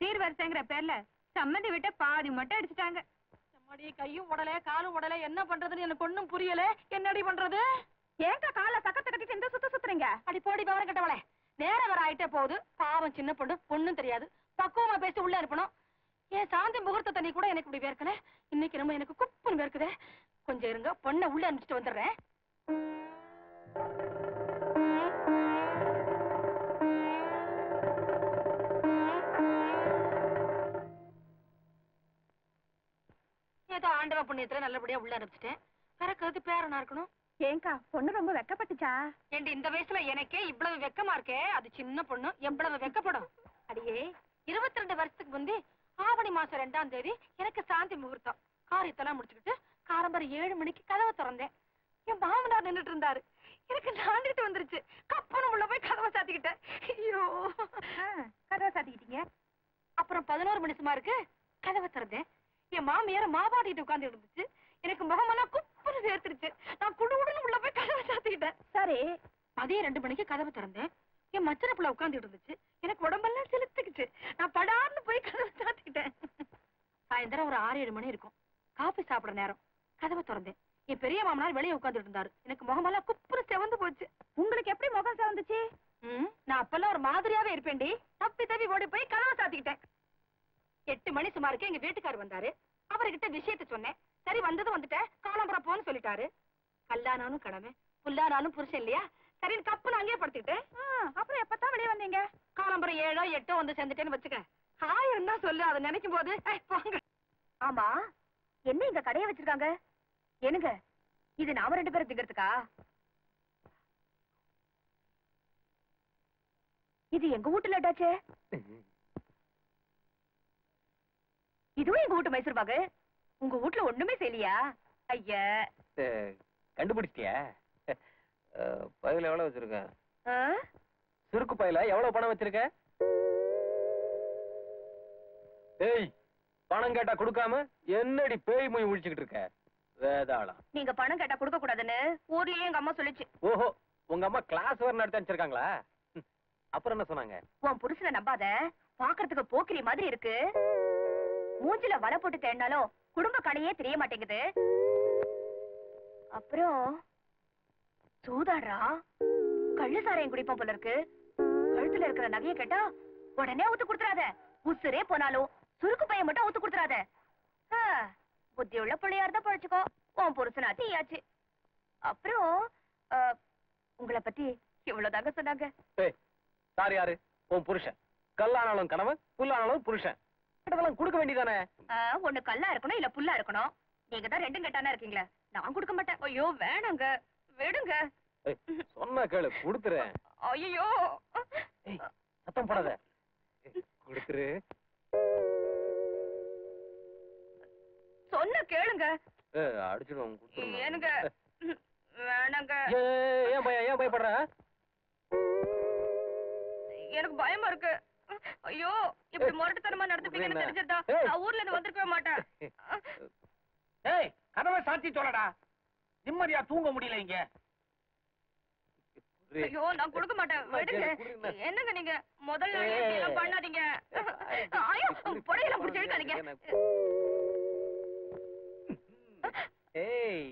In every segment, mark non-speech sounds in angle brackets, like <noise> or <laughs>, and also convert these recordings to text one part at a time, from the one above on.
சீர்வரிசைங்கிற பேர்ல சம்மந்தி விட்ட பாதி மட்டும் அடிச்சுட்டாங்க. அம்மாடி கையும் உடல காலும் உடல என்ன பண்றதுன்னு எனக்கு ஒண்ணும் புரியல. என்னடி பண்றது? ஏங்க காலை பக்கத்து கட்டிட்டு இந்த சுத்த சுத்துறீங்க? அடி போடி விவரம் கட்டவளே. நேரம் வர ஆயிட்டே போகுது. பாவம் சின்ன பொண்ணு பொண்ணும் தெரியாது. பக்குவமா பேசி உள்ள அனுப்பணும். ஏன் சாந்தி முகூர்த்த தண்ணி கூட எனக்கு இப்படி வேர்க்கல? இன்னைக்கு நம்ம எனக்கு குப்புன்னு வேர்க்குதே. கொஞ்சம் இருங்க பொண்ணை உள்ள அனுப்பிச்சிட்டு வந்துடுறேன். ஆண்டவ புண்ணியத்துல நல்லபடியா உள்ள அனுப்பிச்சிட்டேன் பிறக்கிறது பேரனா இருக்கணும்? ஏங்கா பொண்ணு ரொம்ப வெக்கப்பட்டுச்சா? ஏண்டி இந்த வயசுல எனக்கே இவ்வளவு வெக்கமா இருக்கே? அது சின்ன பொண்ணு எவ்வளவு வெக்கப்படும்? அடியே. இருபத்தி ரெண்டு வருஷத்துக்கு முந்தி ஆவணி மாசம் ரெண்டாம் தேதி எனக்கு சாந்தி முகூர்த்தம். காரியத்தெல்லாம் முடிச்சுக்கிட்டு காலம்பரம் ஏழு மணிக்கு கதவை திறந்தேன். என் மாமனார் நின்னுட்டு இருந்தாரு. எனக்கு நாண்டிட்டு வந்துருச்சு. கப்பனும் உள்ள போய் கதவை சாத்திக்கிட்டேன். ஐயோ. கதவை சாத்திக்கிட்டீங்க? அப்புறம் பதினோரு மணி சுமாருக்கு கதவை திறந்தேன். என் மாமியார் மாவாடிட்டு உட்கார்ந்து இருந்துச்சு. எனக்கு முகமெல்லாம் குப்புன்னு சேர்த்துருச்சு. நான் குடுகுடுன்னு உள்ள போய் கதவை சாத்திக்கிட்டேன் சரி. மதியம் ரெண்டு மணிக்கு கதவை திறந்தேன். என் மச்சன புள்ள உட்கார்ந்துட்டு இருந்துச்சு. எனக்கு உடம்பெல்லாம் செலுத்துக்குச்சு. நான் படார்னு போய் கதவை சாத்திக்கிட்டேன் சாயந்தரம் ஒரு ஆறு ஏழு மணி இருக்கும். காபி சாப்பிடுற நேரம். கதவை திறந்தேன். என் பெரிய மாமனார் வெளியே உட்கார்ந்துட்டு இருந்தாரு. எனக்கு முகமெல்லாம் குப்புன்னு செவந்து போச்சு. உங்களுக்கு எப்படி முகம் சிவந்துச்சு? நான் அப்பெல்லாம் ஒரு மாதிரியாவே இருப்பேன்டி. தப்பி தப்பி ஓடி போய் கதவை சாத்திக்கிட்டேன். எட்டு மணி சுமாருக்கு எங்க வீட்டுக்காரர் வந்தாரு. அவர்கிட்ட விஷயத்த சொன்னேன். சரி வந்ததும் வந்துட்டேன். காலம்பரம் போன்னு சொல்லிட்டாரு. கல்லானாலும் கடமை. புல்லானாலும் புருஷன் இல்லையா? சரி கப்பு நான் அங்கேயே படுத்துக்கிட்டேன். ஆ, அப்புறம் எப்பதான் வெளியே வந்தீங்க? காலம்பரம் ஏழோ எட்டோ வந்து சேர்ந்துட்டேன்னு வச்சுக்க. ஆயிரம் தான் சொல்லு அதை நினைக்கும் போது. ஏய், போங்க. ஆமா. என்ன இங்க கடைய வச்சிருக்காங்க? என்னங்க? இது நாம ரெண்டு பேரும் திங்கிறதுக்கா? இது எங்க வீட்டு லட்டாச்சே <laughs> இதுவும் எங்க வீட்டு மைசூர் பாகு உங்க வீட்டுல ஒண்ணுமே செய்யலையா? ஐயா. கண்டுபிடிச்சிட்டியா? பையில எவ்வளவு வச்சிருக்க? சுருக்கு பையில எவ்வளவு பணம் வச்சிருக்க? ஏய் பணம் கேட்டா கொடுக்காம என்னடி பேய் மொழி முழிச்சுக்கிட்டு இருக்க? வேதாளம். நீங்க பணம் கேட்டா கொடுக்க கூடாதுன்னு ஊர்லயே எங்க அம்மா சொல்லுச்சு. ஓஹோ உங்க அம்மா கிளாஸ் வேற நடத்தி அனுப்பிச்சிருக்காங்களா? அப்புறம் என்ன சொன்னாங்க? உன் புருஷனை நம்பாத பாக்குறதுக்கு போக்கிரி மாதிரி இருக்கு. மூஞ்சில வலை போட்டு தேடினாலும் குடும்ப கடையே தெரிய மாட்டேங்குது. அப்புறம் சூதாடுறா? கள்ளு சாரையும் குடிப்போம் போல இருக்கு. கழுத்துல இருக்கிற நகைய கேட்டா உடனே ஊத்து கொடுத்துறாத. உசுரே போனாலும் சுருக்கு பையன் மட்டும் ஊத்து கொடுத்துறாத. ஆ, புத்தி உள்ள பிள்ளையா இருந்தா பழச்சுக்கோ. உன் புருஷனா தீயாச்சு அப்புறம் உங்களை பத்தி இவ்வளவுதாங்க சொன்னாங்க. ஏய் சார் யாரு? உன் புருஷன். கல்லானாலும் கணவன் புல்லானாலும் புருஷன். இதெல்லாம் கொடுக்க வேண்டியதானே? ஒண்ணு கல்லா இருக்கணும் இல்ல புல்லா இருக்கணும். நீங்க தான் ரெண்டும் கெட்டானா இருக்கீங்களே? நான் கொடுக்க மாட்டேன். ஐயோ வேணாங்க. விடுங்க. சொன்னா கேளு கொடுத்துறேன். ஐயோ சத்தம் போடாத. கொடுத்துரு. சொன்ன கேளுங்க. அடிச்சிடுவோம் கொடுத்துருமா. ஏனுங்க. வேணாங்க. ஏன் பய ஏன் பயப்படுற? எனக்கு பயமா இருக்கு. ஐயோ இப்படி முரட்டுத்தனமா நடந்துப்பீங்கன்னு? தெரிஞ்சிருந்தா. நான் ஊர்ல இருந்து வந்திருக்கவே மாட்டேன். ஏய் கதவை சாத்தி சொல்லடா. நிம்மதியா தூங்க முடியல இங்க. ஐயோ நான் கொடுக்க மாட்டேன். என்னங்க நீங்க. இப்படி எல்லாம் பண்ணாதீங்க. ஐயோ புடையில புடிச்சு இழுக்காதீங்க. ஏய்.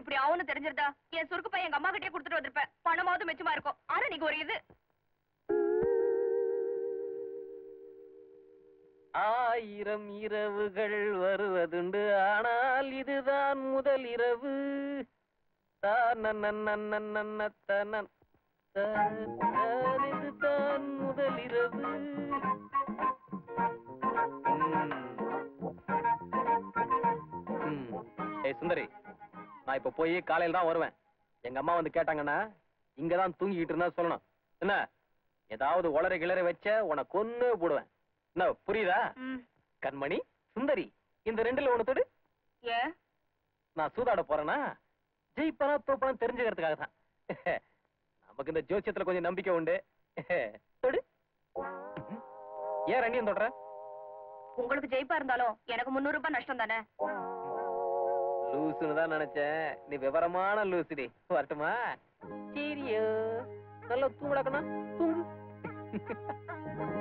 இப்படி அவனு தெரிஞ்சிருந்தா என் சுருக்கு பையன் எங்க அம்மா கிட்டே கொடுத்துட்டு வந்திருப்பேன் பணமாவது மெச்சமா இருக்கும். ஆனா நீங்க ஒரு இது. ஆயிரம் இரவுகள் வருவதுண்டு. ஆனால் இதுதான் முதல் இரவு. தான் இதுதான் முதல் இரவு. சுந்தரி. நான் இப்ப போய் காலையில தான் வருவேன். எங்க அம்மா வந்து கேட்டாங்கன்னா இங்கதான் தூங்கிக்கிட்டு இருந்தா சொல்லணும். என்ன? ஏதாவது உளற கிளற வச்ச உன கொன்னு போடுவேன். என்ன புரியுதா. கண்மணி சுந்தரி இந்த ரெண்டுல ஒண்ணு தொடு. நான் சூதாட போறேனா ஜெயிப்பனா தோப்பனா தெரிஞ்சுக்கிறதுக்காக தான் <laughs> நமக்கு இந்த ஜோசியத்துல கொஞ்சம் நம்பிக்கை உண்டு. <laughs> தொடு. ஏன் ரெண்டையும் தொடுற? உங்களுக்கு ஜெயிப்பா இருந்தாலும் எனக்கு முன்னூறு ரூபாய் நஷ்டம் தானே லூசுன்னு தான் நினைச்சேன். நீ விவரமான லூசுடி. வரட்டுமா? சீரியோ. நல்லா தூங்குடா கண்ணா. தூங்கு. <laughs>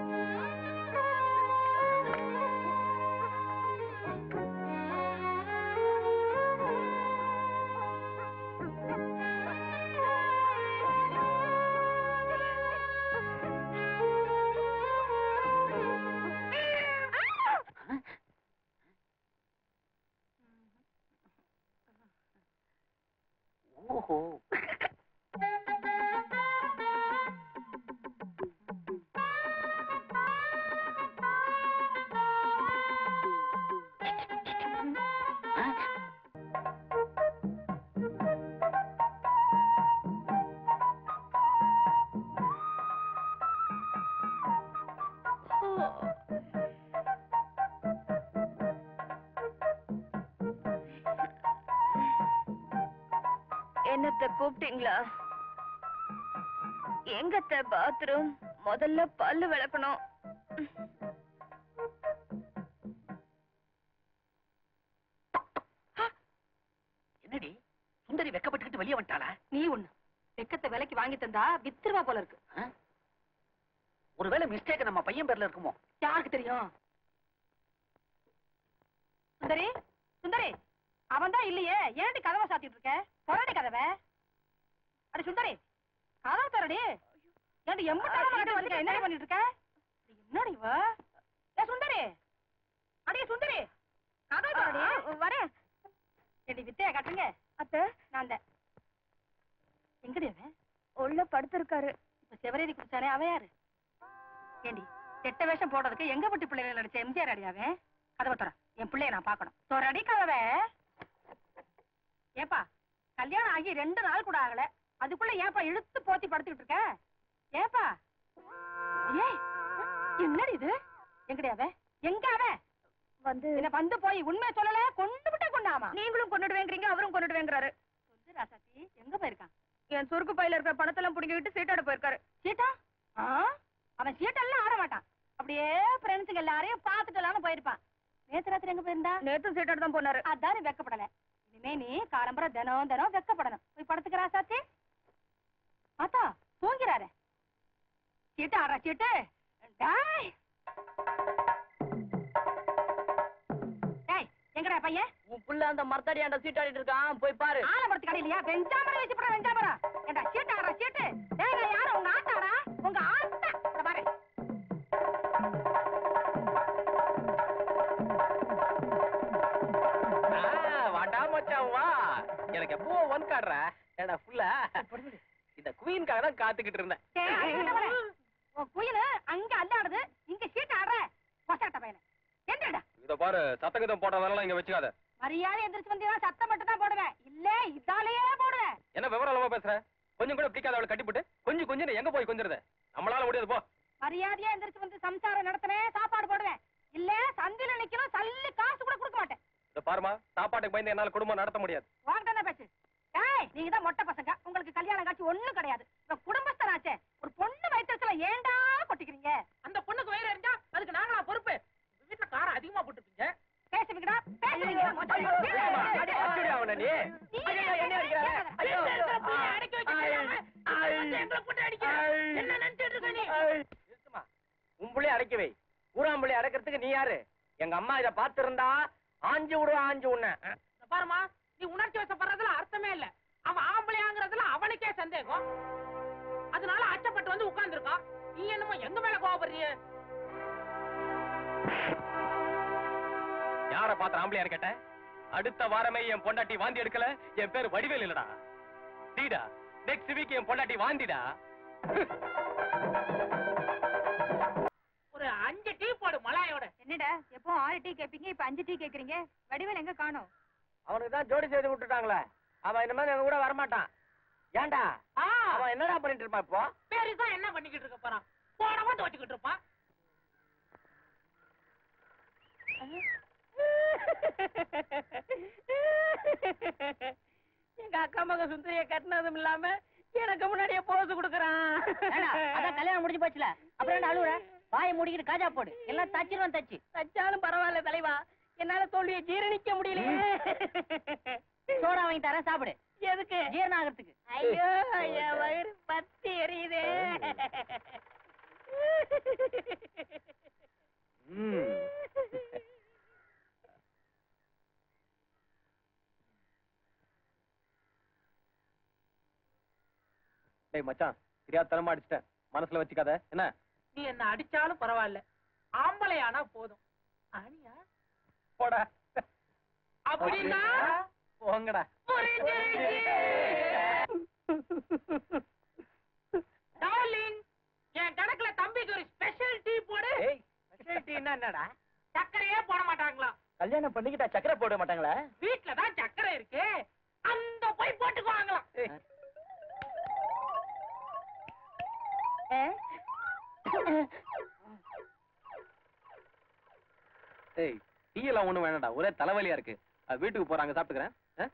என்னத்த கூப்பிட்டீங்களா? எங்கத்த பாத்ரூம் முதல்ல பல்லு விளக்கணும். என்னடி? சுந்தரி வெக்கப்பட்டுக்கிட்டு வெளியே வந்துட்டாளா? நீ ஒண்ணு. வெக்கத்தை விலைக்கு வாங்கி தந்தா வித்துருவா போல இருக்கு. ஒருவேளை மிஸ்டேக் நம்ம பையன் பேர்ல இருக்குமோ? யாருக்கு தெரியும்? சுந்தரி சுந்தரி. அவன் தான் இல்லையே. ஏன்டி கதவை சாத்திட்டு இருக்க திறடி கதவை. அடி சுந்தரி கதவை திறடி. ஏன்டி எம்பட்டாவது என்ன பண்ணிட்டு இருக்க? என்னடி இவ? ஏ சுந்தரி அடி சுந்தரி கதவை திறடி. வரேன். ஏடி வித்தைய காட்டுங்க அத்த. நான் தான் எங்கடி அவன்? உள்ள படுத்திருக்காரு. இப்ப செவரேதி குடிச்சானே அவன் யாரு? ஏண்டி கெட்ட வேஷம் போடுறதுக்கு எங்க வீட்டு பிள்ளைகள் நடிச்ச எம்ஜிஆர் அடியாவே கதவை தர என் பிள்ளைய நான் பார்க்கணும். தொரடி கதவை. ஏப்பா கல்யாணம் ஆகி ரெண்டு நாள் கூட ஆகல. அதுக்குள்ள ஏப்பா இழுத்து போத்தி படுத்துக்கிட்டு இருக்க? ஏப்பா? ஏய் என்னடி இது? எங்கடி அவன்? எங்க அவன்? வந்து. என்ன வந்து போய் உண்மை சொல்லல கொண்டு விட்டே கொண்டாமா? நீங்களும் கொண்டுடுவேங்கிறீங்க அவரும் கொண்டுடுவேங்கிறாரு. சொல்லு ராசாத்தி எங்க போயிருக்கான்? என் சுருக்கு பையில இருக்கிற பணத்தெல்லாம் புடிங்கிட்டு சீட்டாட போயிருக்காரு. சீட்டா? ஆ? அவன் சீட்டெல்லாம் ஆட மாட்டான். அப்படியே ஃப்ரெண்ட்ஸுங்க எல்லாரையும் பார்த்துட்டு போயிருப்பான். நேத்து ராத்திரி எங்க போயிருந்தா? நேத்தும் சீட்டாட தான் போனாரு. அதான் நீ வெக்கப்படல. நீ காலம்பரம் தினம் தினம் வெக்கப்படணும். போய் படுத்துக்கிறா சாச்சி ஆத்தா தூங்கிறாரு. சீட்டு ஆடுறா சீட்டு. டேய். எங்கடா பையன்? உன் புள்ள அந்த மரத்தடியாண்ட சீட்டாடிட்டு இருக்கான். போய் பாரு. ஆலமரத்து கடையிலயா வெஞ்சாமரம் வச்சு போட வெஞ்சாமரம். ஏண்டா சீட்டு ஆடுறா சீட்டு. நான் யாரு? உங்க ஆத்தாடா? உங்க ஆத்தா ஒன் ஏடா ஃபுல்லா இந்த குயின்காக தான் காத்துக்கிட்டு இருந்தேன். குயிலு அங்க அல்லாடுது இங்க சீட்டு ஆடுற கொசட்ட பையன. என்னடா இத பாரு சத்தங்கதம் போட்டதெல்லாம் இங்க வச்சுக்காத. மரியாதை எந்திரிச்சு வந்தீங்கன்னா சத்தம் மட்டும் தான் போடுவேன். இல்ல இதாலேயே போடுவேன். என்ன விவரம் பேசுற? கொஞ்சம் கூட பிடிக்காத அவளை கட்டிப்புட்டு கொஞ்சம் கொஞ்சம் எங்க போய் கொஞ்சிருத நம்மளால முடியாது போ. மரியாதையா எந்திரிச்சு வந்து சம்சாரம் நடத்துனேன் சாப்பாடு போடுவேன். இல்ல சந்தில நிக்கணும் சல்லி காசு கூட கொடுக்க மாட்டேன். இத பாருமா சாப்பாட்டுக்கு பயந்து என்னால குடும்பம் நடத்த முடியாது. வாங்கிட்டு என்ன பேச்சு? நீங்க தான் மொட்டை பசங்க. உங்களுக்கு கல்யாணம் காட்சி ஒண்ணும் கிடையாது. இப்ப குடும்பஸ்தனாச்சே. ஒரு பொண்ணு வயிற்றுல ஏன்டா கொட்டிக்கிறீங்க? அந்த பொண்ணுக்கு வயிறு எரிஞ்சா அதுக்கு நாங்களா பொறுப்பு? வீட்டுல காரம் அதிகமா போட்டுருப்பீங்க. பேசுவீங்கடா பேசுவீங்க அடி, அடிச்சுடி அவனை நீ. ஐயோ, என்ன அடிக்கிறாரு? ஐயோ. நிறுத்துமா. உன் புள்ளைய அடக்கி வை. ஊராம்புள்ளி அடக்கிறதுக்கு நீ யாரு? எங்க அம்மா இத பாத்திருந்தா ஆஞ்சு விடுவா ஆஞ்சு உன்ன. நீ என்னமோ எங்க மேல கோவப்படுறிய? யார பாத்திர ஆம்பளையாரு கேட்ட? அடுத்த வாரமே என் பொண்டாட்டி வாந்தி எடுக்கல என் பேரு வடிவேல் இல்லடா. டீடா நெக்ஸ்ட் வீக் என் பொண்டாட்டி வாந்திடா. ஒரு அஞ்சு டீ போடு மலாயோட. என்னடா எப்போ ஆறு டீ கேப்பீங்க இப்ப அஞ்சு டீ கேக்குறீங்க? வடிவேல் எங்க காணோம்? அவனுக்கு தான் ஜோடி செய்து விட்டுட்டாங்களே. அவன் இந்த மாதிரி எங்க கூட வரமாட்டான். ஏன்டா? அவன் என்னடா பண்ணிட்டு இருப்பான் இப்போ? பெருசா என்ன பண்ணிக்கிட்டு இருக்க போறான்? போனவா துவச்சுக்கிட்டு இருப்பான். எங்க அக்கா மக சுந்தரிய கட்டினதும் இல்லாம எனக்கு முன்னாடியே போஸ் கொடுக்கறான். அதான் கல்யாணம் முடிஞ்சு போச்சுல? அப்புறம் என்ன அழுவுற? வாயை மூடிக்கிட்டு காஜா போடு. எல்லாம் தச்சிருவான் தச்சு. தச்சாலும் பரவாயில்ல தலைவா. என்னால தோல்வியை ஜீரணிக்க முடியலையே. சோடா வாங்கி தரேன் சாப்பிடு. எதுக்கு? ஜீரணம் ஆகிறதுக்கு. ஐயோ என் வயிறு பத்தி எரியுது. மச்சான் தெரியாதனமா அடிச்சிட்டேன். மனசுல வச்சுக்காத. என்ன? நீ என்ன அடிச்சாலும் பரவாயில்ல. ஆம்பளையானா போதும். அணியா போடா. அப்படின்னா? டார்லிங் என் கணக்குல தம்பிக்கு ஒரு ஸ்பெஷல் டீ போடு. ஏய் ஸ்பெஷாலிட்டின்னா என்னடா? சர்க்கரையே போட மாட்டாங்களா கல்யாணம் பண்ணிக்கிட்டா சக்கரை போட மாட்டாங்களா? வீட்ல தான் சர்க்கரை இருக்கு. அந்த போய் போட்டுக்குவாங்களாம். ஏய். டீ எல்லாம் ஒண்ணும் வேணாம்டா. ஒரே தலைவலியா இருக்கு. அது வீட்டுக்கு போறாங்க சாப்பிட்டுக்கிறேன். ஆ?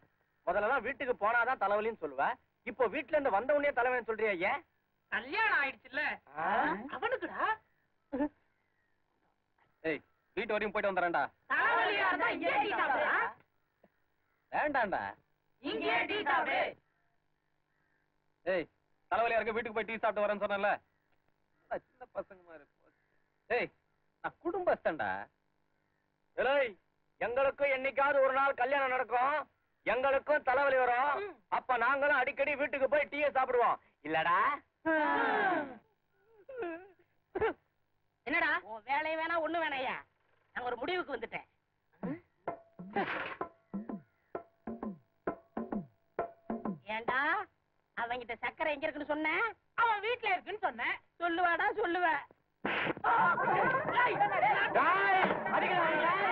முதல்லலாம் வீட்டுக்கு போனாதான் தலைவலின்னு சொல்லுவ. இப்போ வீட்ல இருந்து வந்த உடனே தலைவலின்னு சொல்றியா ஏன்? கல்யாணம் ஆயிடுச்சுல்ல. அவனுக்குடா? ஏய் வீட்டு வரையும் போயிட்டு வந்துடுறேன்டா. தலைவலியா இருந்தா இங்கே டீ சாப்பிடுறா வேண்டாம்டா. இங்கே டீ சாப்பிடு. ஏய் தலைவலியா இருக்கு வீட்டுக்கு போய் டீ சாப்பிட்டு வரேன்னு சொன்னேன்ல. என்னடா சின்ன பசங்க மாதிரி ஏய் நான் குடும்பஸ்தன்டா. ஏய் எங்களுக்கும் என்னைக்காவது ஒரு நாள் கல்யாணம் நடக்கும். எங்களுக்கும் தலைவலி வரும். அப்ப நாங்களும் அடிக்கடி வீட்டுக்கு போய் டீயை சாப்பிடுவோம். இல்லடா. என்னடா? வேலையை வேணா ஒண்ணு வேணாயா நான் ஒரு முடிவுக்கு வந்துட்டேன். ஏண்டா? அவங்கிட்ட சக்கரை எங்க இருக்குன்னு சொன்ன? அவன் வீட்ல இருக்குன்னு சொன்னேன் சொல்லுவாடா சொல்லுவ. டேய், அடிக்கிறாங்க.